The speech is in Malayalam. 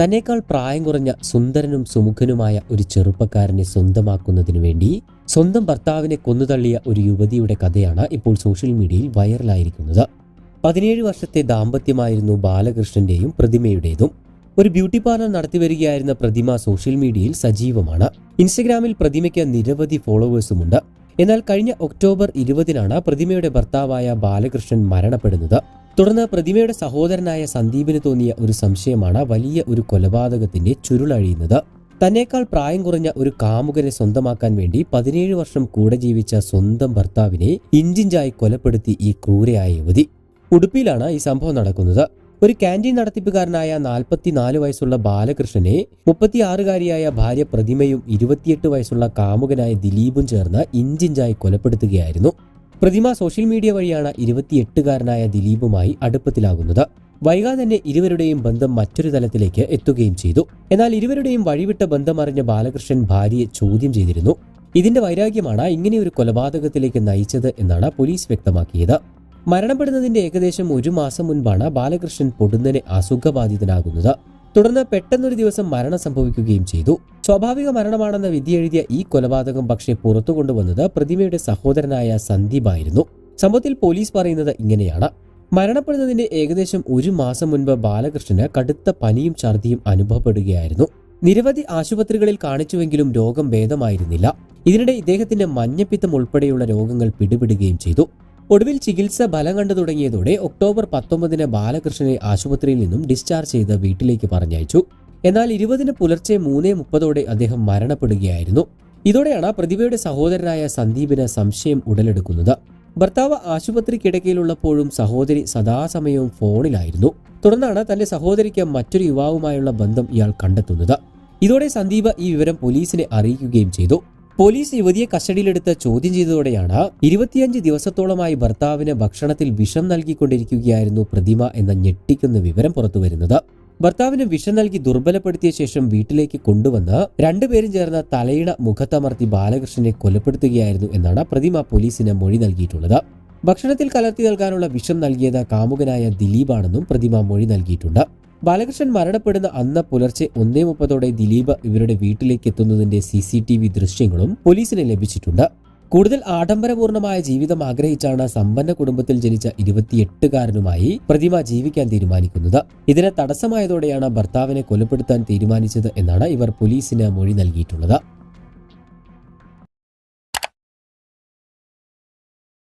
തന്നേക്കാൾ പ്രായം കുറഞ്ഞ സുന്ദരനും സുമുഖനുമായ ഒരു ചെറുപ്പക്കാരനെ സ്വന്തമാക്കുന്നതിനു വേണ്ടി സ്വന്തം ഭർത്താവിനെ കൊന്നുതള്ളിയ ഒരു യുവതിയുടെ കഥയാണ് ഇപ്പോൾ സോഷ്യൽ മീഡിയയിൽ വൈറലായിരിക്കുന്നത്. പതിനേഴ് വർഷത്തെ ദാമ്പത്യമായിരുന്നു ബാലകൃഷ്ണന്റെയും പ്രതിമയുടേതും. ഒരു ബ്യൂട്ടി പാർലർ നടത്തിവരികയായിരുന്ന പ്രതിമ സോഷ്യൽ മീഡിയയിൽ സജീവമാണ്. ഇൻസ്റ്റഗ്രാമിൽ പ്രതിമയ്ക്ക് നിരവധി ഫോളോവേഴ്സുമുണ്ട്. എന്നാൽ കഴിഞ്ഞ ഒക്ടോബർ ഇരുപതിനാണ് പ്രതിമയുടെ ഭർത്താവായ ബാലകൃഷ്ണൻ മരണപ്പെടുന്നത്. തുടർന്ന് പ്രതിമയുടെ സഹോദരനായ സന്ദീപിന് തോന്നിയ ഒരു സംശയമാണ് വലിയ ഒരു കൊലപാതകത്തിന്റെ ചുരുളഴിയുന്നത്. തന്നേക്കാൾ പ്രായം കുറഞ്ഞ ഒരു കാമുകനെ സ്വന്തമാക്കാൻ വേണ്ടി പതിനേഴ് വർഷം കൂടെ ജീവിച്ച സ്വന്തം ഭർത്താവിനെ ഇഞ്ചിഞ്ചായി കൊലപ്പെടുത്തി ഈ ക്രൂരയായ യുവതി. ഉടുപ്പിയിലാണ് ഈ സംഭവം നടക്കുന്നത്. ഒരു ക്യാന്റീൻ നടത്തിപ്പുകാരനായ നാൽപ്പത്തിനാല് വയസ്സുള്ള ബാലകൃഷ്ണനെ മുപ്പത്തിയാറുകാരിയായ ഭാര്യ പ്രതിമയും ഇരുപത്തിയെട്ട് വയസ്സുള്ള കാമുകനായ ദിലീപും ചേർന്ന് ഇഞ്ചിഞ്ചായി കൊലപ്പെടുത്തുകയായിരുന്നു. പ്രതിമ സോഷ്യൽ മീഡിയ വഴിയാണ് ഇരുപത്തിയെട്ടുകാരനായ ദിലീപുമായി അടുപ്പത്തിലാകുന്നത്. വൈകാതെ തന്നെ ഇരുവരുടെയും ബന്ധം മറ്റൊരു തലത്തിലേക്ക് എത്തുകയും ചെയ്തു. എന്നാൽ ഇരുവരുടെയും വഴിവിട്ട ബന്ധമറിഞ്ഞ ബാലകൃഷ്ണൻ ഭാര്യയെ ചോദ്യം ചെയ്തിരുന്നു. ഇതിന്റെ വൈരാഗ്യമാണ് ഇങ്ങനെയൊരു കൊലപാതകത്തിലേക്ക് നയിച്ചത് എന്നാണ് പോലീസ് വ്യക്തമാക്കിയത്. മരണപ്പെടുന്നതിന്റെ ഏകദേശം ഒരു മാസം മുൻപാണ് ബാലകൃഷ്ണൻ പൊടുന്നനെ അസുഖബാധിതനാകുന്നത്. തുടർന്ന് പെട്ടെന്നൊരു ദിവസം മരണം സംഭവിക്കുകയും ചെയ്തു. സ്വാഭാവിക മരണമാണെന്ന വിധിയെഴുതിയ ഈ കൊലപാതകം പക്ഷേ പുറത്തു കൊണ്ടുവന്നത് പ്രതിമയുടെ സഹോദരനായ സന്ദീപ് ആയിരുന്നു സംഭവത്തിൽ പോലീസ് പറയുന്നത് ഇങ്ങനെയാണ്. മരണപ്പെടുന്നതിന്റെ ഏകദേശം ഒരു മാസം മുൻപ് ബാലകൃഷ്ണന് കടുത്ത പനിയും ഛർദിയും അനുഭവപ്പെടുകയായിരുന്നു. നിരവധി ആശുപത്രികളിൽ കാണിച്ചുവെങ്കിലും രോഗം ഭേദമായിരുന്നില്ല. ഇതിനിടെ ഇദ്ദേഹത്തിന്റെ മഞ്ഞപ്പിത്തം ഉൾപ്പെടെയുള്ള രോഗങ്ങൾ പിടിപെടുകയും ചെയ്തു. ഒടുവിൽ ചികിത്സ ഫലം കണ്ടു തുടങ്ങിയതോടെ ഒക്ടോബർ പത്തൊമ്പതിന് ബാലകൃഷ്ണനെ ആശുപത്രിയിൽ നിന്നും ഡിസ്ചാർജ് ചെയ്ത് വീട്ടിലേക്ക് പറഞ്ഞയച്ചു. എന്നാൽ ഇരുപതിന് പുലർച്ചെ മൂന്നേ മുപ്പതോടെ അദ്ദേഹം മരണപ്പെടുകയായിരുന്നു. ഇതോടെയാണ് പ്രതിഭയുടെ സഹോദരനായ സന്ദീപിന് സംശയം ഉടലെടുക്കുന്നത്. ഭർത്താവ് ആശുപത്രി കിടക്കയിലുള്ളപ്പോഴും സഹോദരി സദാസമയവും ഫോണിലായിരുന്നു. തുടർന്നാണ് തന്റെ സഹോദരിക്ക് മറ്റൊരു യുവാവുമായുള്ള ബന്ധം ഇയാൾ കണ്ടെത്തുന്നത്. ഇതോടെ സന്ദീപ് ഈ വിവരം പോലീസിനെ അറിയിക്കുകയും ചെയ്തു. പോലീസ് യുവതിയെ കസ്റ്റഡിയിലെടുത്ത് ചോദ്യം ചെയ്തതോടെയാണ് ഇരുപത്തിയഞ്ച് ദിവസത്തോളമായി ഭർത്താവിന് ഭക്ഷണത്തിൽ വിഷം നൽകിക്കൊണ്ടിരിക്കുകയായിരുന്നു പ്രതിമ എന്ന ഞെട്ടിക്കുന്ന വിവരം പുറത്തുവരുന്നത്. ഭർത്താവിന് വിഷം നൽകി ദുർബലപ്പെടുത്തിയ ശേഷം വീട്ടിലേക്ക് കൊണ്ടുവന്ന് രണ്ടുപേരും ചേർന്ന് തലയിണ മുഖത്തമർത്തി ബാലകൃഷ്ണനെ കൊലപ്പെടുത്തുകയായിരുന്നു എന്നാണ് പ്രതിമ പോലീസിന് മൊഴി നൽകിയിട്ടുള്ളത്. ഭക്ഷണത്തിൽ കലർത്തി നൽകാനുള്ള വിഷം നൽകിയത് കാമുകനായ ദിലീപാണെന്നും പ്രതിമ മൊഴി നൽകിയിട്ടുണ്ട്. ബാലകൃഷ്ണൻ മരണപ്പെടുന്ന അന്ന് പുലർച്ചെ ഒന്നേ മുപ്പതോടെ ദിലീപ് ഇവരുടെ വീട്ടിലേക്ക് എത്തുന്നതിന്റെ സി സി ടി വി ദൃശ്യങ്ങളും പോലീസിന് ലഭിച്ചിട്ടുണ്ട്. കൂടുതൽ ആഡംബരപൂർണമായ ജീവിതം ആഗ്രഹിച്ചാണ് സമ്പന്ന കുടുംബത്തിൽ ജനിച്ച ഇരുപത്തിയെട്ടുകാരനുമായി പ്രതിമ ജീവിക്കാൻ തീരുമാനിക്കുന്നത്. ഇതിന് തടസ്സമായതോടെയാണ് ഭർത്താവിനെ കൊലപ്പെടുത്താൻ തീരുമാനിച്ചത് എന്നാണ് ഇവർ പോലീസിന് മൊഴി നൽകിയിട്ടുള്ളത്.